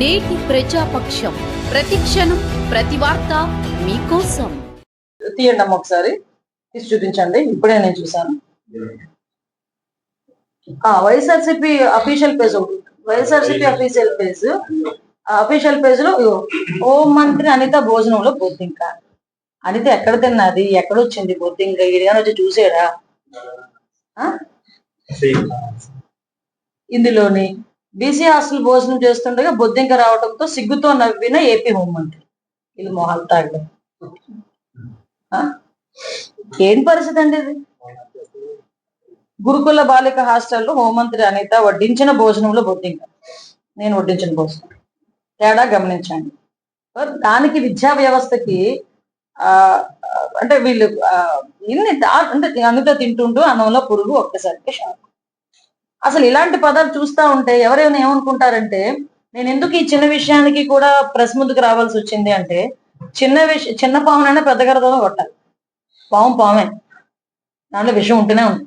నేటి ప్రజాపక్షం. ప్రతిక్షణం ప్రతి వార్త మీకోసం. తీయండి అమ్మ ఒకసారి తీసి చూపించండి. ఇప్పుడే నేను చూసాను ఆ వైఎస్ఆర్సిపి అఫీషియల్ పేజ్ ఒకటి వైఎస్ఆర్సిపి అఫీషియల్ పేజ్ అఫీషియల్ పేజ్లో ఇగో, హోం మంత్రి అనిత భోజనంలో బొద్దింక. అనిత ఎక్కడ తిన్నది? ఎక్కడ వచ్చింది బొద్దింక? ఇడిగా వచ్చి చూసాడా? ఆ? ఇందులోని బీసీ హాస్టల్ భోజనం చేస్తుండగా బొద్దింక రావడంతో సిగ్గుతో నవ్విన ఏపీ హోంమంత్రి. ఇది మొహాలు తాగడం. ఆ? ఏం పరిస్థితి అండి ఇది? గురుకుల బాలిక హాస్టల్లో హోంమంత్రి అనిత వడ్డించిన భోజనంలో బొద్దింక. నేను వడ్డించిన భోజనం. తేడా గమనించండి. దానికి విద్యా వ్యవస్థకి ఆ అంటే వీళ్ళు ఇన్ని అంటే అనిత తింటుంటూ అన్నంలో పురుగు ఒక్కసారికి షాక్. అసలు ఇలాంటి పదాలు చూస్తా ఉంటే ఎవరైనా ఏమనుకుంటారంటే నేను ఎందుకు ఈ చిన్న విషయానికి కూడా ప్రెస్ ముందుకు రావాల్సి వచ్చింది అంటే చిన్న విషయం చిన్న పామునైనా పెద్ద గరదలో కొట్టాలి. పాము పామే దాంట్లో విషయం ఉంటూనే ఉంది.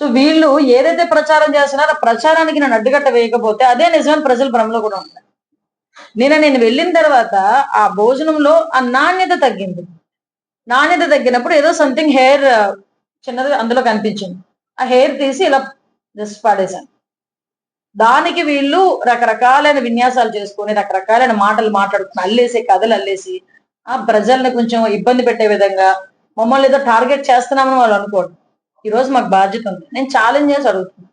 సో వీళ్ళు ఏదైతే ప్రచారం చేస్తున్నారో ఆ ప్రచారానికి నేను అడ్డుకట్ట వేయకపోతే అదే నిజమైన ప్రజల భ్రమలో కూడా ఉంటారు. నేను నేను వెళ్ళిన తర్వాత ఆ భోజనంలో ఆ నాణ్యత తగ్గింది. నాణ్యత తగ్గినప్పుడు ఏదో సంథింగ్ హెయిర్ చిన్నది అందులో కనిపించింది. ఆ హెయిర్ తీసి ఇలా జస్ట్ పాడేశాను దానికి వీళ్ళు రకరకాలైన విన్యాసాలు చేసుకొని రకరకాలైన మాటలు మాట్లాడుకుని అల్లేసి కథలు అల్లేసి ఆ ప్రజల్ని కొంచెం ఇబ్బంది పెట్టే విధంగా మమ్మల్ని ఏదో టార్గెట్ చేస్తున్నామని వాళ్ళు అనుకోండి. ఈరోజు మాకు బాధ్యత ఉంది. నేను ఛాలెంజ్ చేసి అడుగుతున్నాను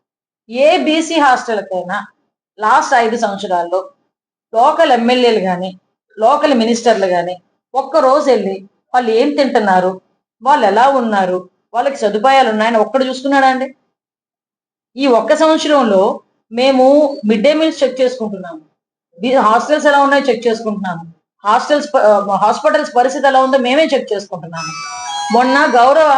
ఏ బీసీ హాస్టల్కైనా లాస్ట్ ఐదు సంవత్సరాల్లో లోకల్ ఎమ్మెల్యేలు కానీ లోకల్ మినిస్టర్లు కానీ ఒక్క రోజు వెళ్ళి వాళ్ళు ఏం తింటున్నారు? వాళ్ళు ఎలా ఉన్నారు? వాళ్ళకి సదుపాయాలు ఉన్నాయని ఒక్కడు చూసుకున్నాడా అండి? ఈ ఒక్క సంవత్సరంలో మేము మిడ్ డే మీల్స్ చెక్ చేసుకుంటున్నాము. హాస్టల్స్ ఎలా ఉన్నాయో చెక్ చేసుకుంటున్నాము. హాస్టల్స్ హాస్పిటల్స్ పరిస్థితి ఎలా ఉందో మేమే చెక్ చేసుకుంటున్నాము. మొన్న గౌరవ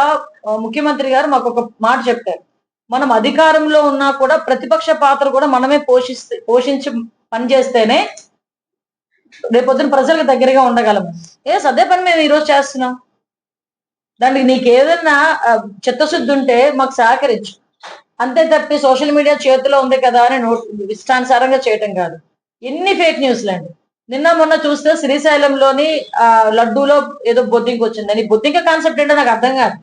ముఖ్యమంత్రి గారు మాకు ఒక మాట చెప్పారు. మనం అధికారంలో ఉన్నా కూడా ప్రతిపక్ష పాత్ర కూడా మనమే పోషిస్తే పోషించి పనిచేస్తేనే రేపొద్దున ప్రజలకు దగ్గరగా ఉండగలము. ఏ అదే పని మేము ఈరోజు చేస్తున్నాం. దానికి నీకు ఏదైనా చిత్తశుద్ధి ఉంటే మాకు సహకరించు. అంతే తప్పి సోషల్ మీడియా చేతిలో ఉంది కదా అని నోట్ ఇష్టానుసారంగా చేయటం కాదు. ఎన్ని ఫేక్ న్యూస్లు అండి నిన్న మొన్న చూస్తే శ్రీశైలంలోని ఆ లడ్డూలో ఏదో బొద్దింక వచ్చిందని బొద్దింక కాన్సెప్ట్ ఏంటో నాకు అర్థం కాదు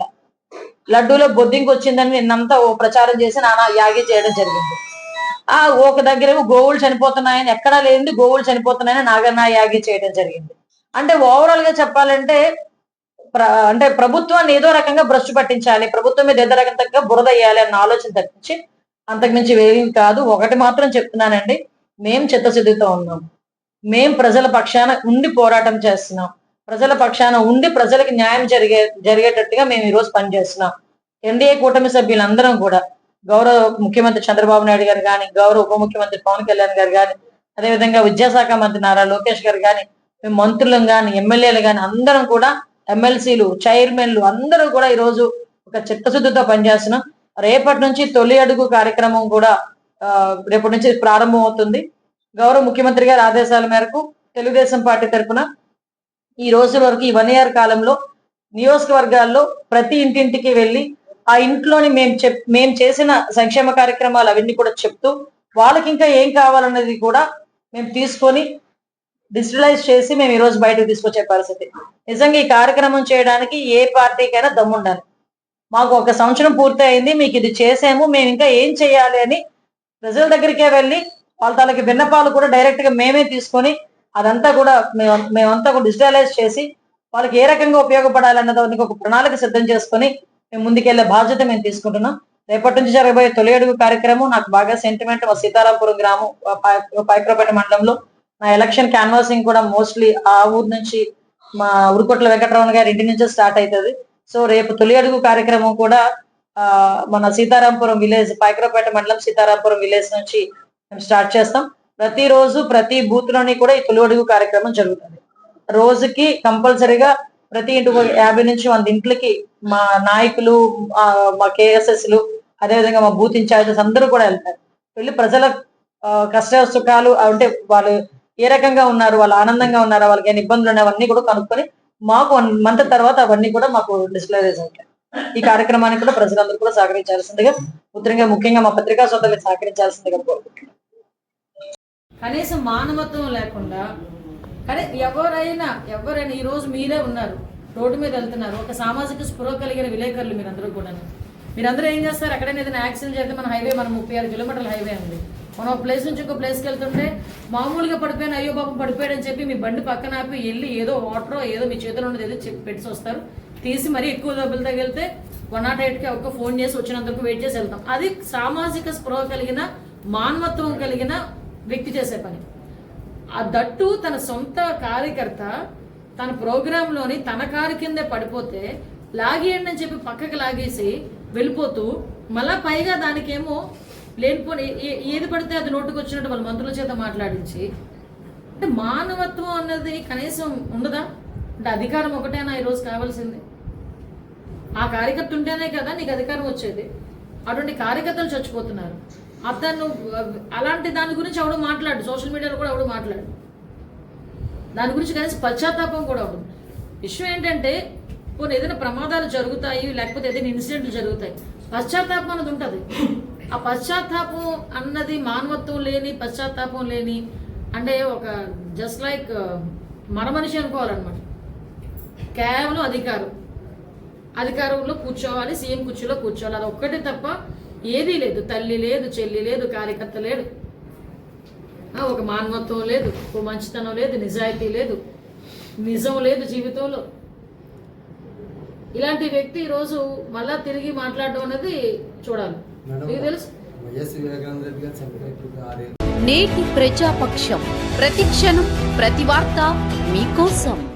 లడ్డూలో బొద్దింక వచ్చిందని నిన్నంతా ఓ ప్రచారం చేసి నానా యాగి చేయడం జరిగింది. ఆ ఒక దగ్గర గోవులు చనిపోతున్నాయని ఎక్కడా లేనిది గోవులు చనిపోతున్నాయని నాగన్న యాగి చేయడం జరిగింది. అంటే ఓవరాల్గా చెప్పాలంటే అంటే ప్రభుత్వాన్ని ఏదో రకంగా భ్రష్టు పట్టించాలి ప్రభుత్వం మీద ఏదో రకంగా బురద వేయాలి అన్న ఆలోచన తప్పించి అంతకుమించి వేరేం కాదు. ఒకటి మాత్రం చెప్తున్నానండి. మేం చిత్తశుద్ధితో ఉన్నాం. మేం ప్రజల పక్షాన ఉండి పోరాటం చేస్తున్నాం. ప్రజల పక్షాన ఉండి ప్రజలకు న్యాయం జరిగే జరిగేటట్టుగా మేము ఈరోజు పనిచేస్తున్నాం. ఎన్డీఏ కూటమి సభ్యులందరం కూడా గౌరవ ముఖ్యమంత్రి చంద్రబాబు నాయుడు గారు కానీ గౌరవ ఉప ముఖ్యమంత్రి పవన్ కళ్యాణ్ గారు కానీ అదేవిధంగా విద్యాశాఖ మంత్రి నారా లోకేష్ గారు కానీ మేము మంత్రులం కానీ ఎమ్మెల్యేలు కానీ అందరం కూడా ఎమ్మెల్సీలు చైర్మన్లు అందరూ కూడా ఈరోజు ఒక చిత్తశుద్ధితో పనిచేస్తున్నాం. రేపటి నుంచి తొలి అడుగు కార్యక్రమం కూడా రేపటి నుంచి ప్రారంభం అవుతుంది. గౌరవ ముఖ్యమంత్రి గారి ఆదేశాల మేరకు తెలుగుదేశం పార్టీ తరఫున ఈ రోజు వరకు ఈ వన్ ఇయర్ కాలంలో నియోజకవర్గాల్లో ప్రతి ఇంటింటికి వెళ్ళి ఆ ఇంట్లోని మేము చెప్ మేము చేసిన సంక్షేమ కార్యక్రమాలు అవన్నీ కూడా చెప్తూ వాళ్ళకి ఇంకా ఏం కావాలన్నది కూడా మేము తీసుకొని డిజిటలైజ్ చేసి మేము ఈరోజు బయటకు తీసుకొచ్చే పరిస్థితి. నిజంగా ఈ కార్యక్రమం చేయడానికి ఏ పార్టీకైనా దమ్ముండాలి. మాకు ఒక సంవత్సరం పూర్తి అయింది మీకు ఇది చేసాము మేము ఇంకా ఏం చేయాలి అని ప్రజల దగ్గరికే వెళ్ళి వాళ్ళ తాలకి విన్నపాలు కూడా డైరెక్ట్గా మేమే తీసుకొని అదంతా కూడా మేము మేమంతా కూడా డిజిటలైజ్ చేసి వాళ్ళకి ఏ రకంగా ఉపయోగపడాలన్న దానికి ఒక ప్రణాళిక సిద్ధం చేసుకొని మేము ముందుకెళ్ళే బాధ్యత మేము తీసుకుంటున్నాం. రేపటి నుంచి జరగబోయే తొలి అడుగు కార్యక్రమం నాకు బాగా సెంటిమెంట్ మా సీతారాంపురం గ్రామం ఆ పై- మండలంలో నా ఎలక్షన్ క్యాన్వాసింగ్ కూడా మోస్ట్లీ ఆ ఊరు నుంచి మా ఉరుకొట్ల వెంకటరమణ గారి ఇంటి నుంచే స్టార్ట్ అవుతుంది సో రేపు తొలి అడుగు కార్యక్రమం కూడా మన సీతారాంపురం విలేజ్ పైక్రపేట మండలం సీతారాంపురం విలేజ్ నుంచి మేము స్టార్ట్ చేస్తాం. ప్రతిరోజు ప్రతి బూత్లోని కూడా ఈ తొలి అడుగు కార్యక్రమం జరుగుతుంది. రోజుకి కంపల్సరీగా ప్రతి ఇంటి యాభై నుంచి వంద ఇంట్లకి మా నాయకులు మా కేఎస్ఎస్లు అదేవిధంగా మా బూత్ ఇన్ఛార్జెస్ అందరూ కూడా వెళ్తారు. వెళ్ళి ప్రజల కష్ట సుఖాలు అంటే వాళ్ళు ఏ రకంగా ఉన్నారు వాళ్ళు ఆనందంగా ఉన్నారు వాళ్ళకి ఏమైనా ఇబ్బందులు ఉన్నాయి అవన్నీ కూడా కనుక్కొని మాకు వన్ మంత్ తర్వాత అవన్నీ కూడా మాకు డిస్ప్లేస్ అవుతాయి. ఈ కార్యక్రమానికి కూడా ప్రజలందరూ కూడా సహకరించాల్సిందిగా ముఖ్యంగా ముఖ్యంగా మా పత్రికా సోదరులకు సహకరించాల్సిందిగా కనీసం మానవత్వం లేకుండా కానీ ఎవరైనా ఎవరైనా ఈ రోజు మీరే ఉన్నారు రోడ్డు మీద వెళ్తున్నారు ఒక సామాజిక స్పృహ కలిగిన విలేకరులు మీరందరూ కూడా మీరందరూ ఏం చేస్తారు? ఎక్కడైనా ఏదైనా యాక్సిడెంట్ చేస్తే మన హైవే మన ముప్పై ఆరు కిలోమీటర్ల హైవే ఉంది. మనం ఒక ప్లేస్ నుంచి ఇంకో ప్లేస్కి వెళ్తుంటే మామూలుగా పడిపోయిన అయ్యో బాబు పడిపోయాడు అని చెప్పి మీ బండి పక్కన ఆపి వెళ్ళి ఏదో వాటరో ఏదో మీ చేతిలో ఉన్నది ఏదో చెప్పి పెట్టి వస్తారు. తీసి మరీ ఎక్కువ డబ్బులు తగిలితే వన్ నాట్ ఎయిట్కి ఒక్క ఫోన్ చేసి వచ్చినంతకు వెయిట్ చేసి వెళ్తాం. అది సామాజిక స్పృహ కలిగిన మానవత్వం కలిగిన వ్యక్తి చేసే పని. ఆ దట్టు తన సొంత కార్యకర్త తన ప్రోగ్రాంలోని తన కారు కిందే పడిపోతే లాగేయండి అని చెప్పి పక్కకి లాగేసి వెళ్ళిపోతూ మళ్ళా పైగా దానికేమో లేనిపోని ఏ- ఏది పడితే అది నోటుకు వచ్చినట్టు వాళ్ళ మంత్రుల చేత మాట్లాడించి అంటే మానవత్వం అన్నది కనీసం ఉండదా? అంటే అధికారం ఒకటేనా ఈరోజు కావాల్సింది. ఆ కార్యకర్త ఉంటేనే కదా నీకు అధికారం వచ్చేది. అటువంటి కార్యకర్తలు చచ్చిపోతున్నారు. అతను అలాంటి దాని గురించి ఎవడు మాట్లాడు? సోషల్ మీడియాలో కూడా ఎవడు మాట్లాడు? దాని గురించి కనీసం పశ్చాత్తాపం కూడా ఉండదు. విషయం ఏంటంటే కొన్ని ఏదైనా ప్రమాదాలు జరుగుతాయి లేకపోతే ఏదైనా ఇన్సిడెంట్లు జరుగుతాయి. పశ్చాత్తాపం అనేది ఉంటుంది. ఆ పశ్చాత్తాపం అన్నది మానవత్వం లేని పశ్చాత్తాపం లేని అంటే ఒక జస్ట్ లైక్ మన మనిషి అనుకోవాలన్నమాట. కేవలం అధికారం. అధికారంలో కూర్చోవాలి సీఎం కుర్చీలో కూర్చోవాలి. అది ఒక్కటే తప్ప ఏదీ లేదు. తల్లి లేదు చెల్లి లేదు కార్యకర్త లేడు. ఒక మానవత్వం లేదు ఒక మంచితనం లేదు నిజాయితీ లేదు నిజం లేదు జీవితంలో. ఇలాంటి వ్యక్తి ఈరోజు మళ్ళా తిరిగి మాట్లాడడం అనేది చూడాలి. మీకు తెలుసు? నేటి ప్రజాపక్షం. ప్రతిక్షణం ప్రతి వార్త మీకోసం.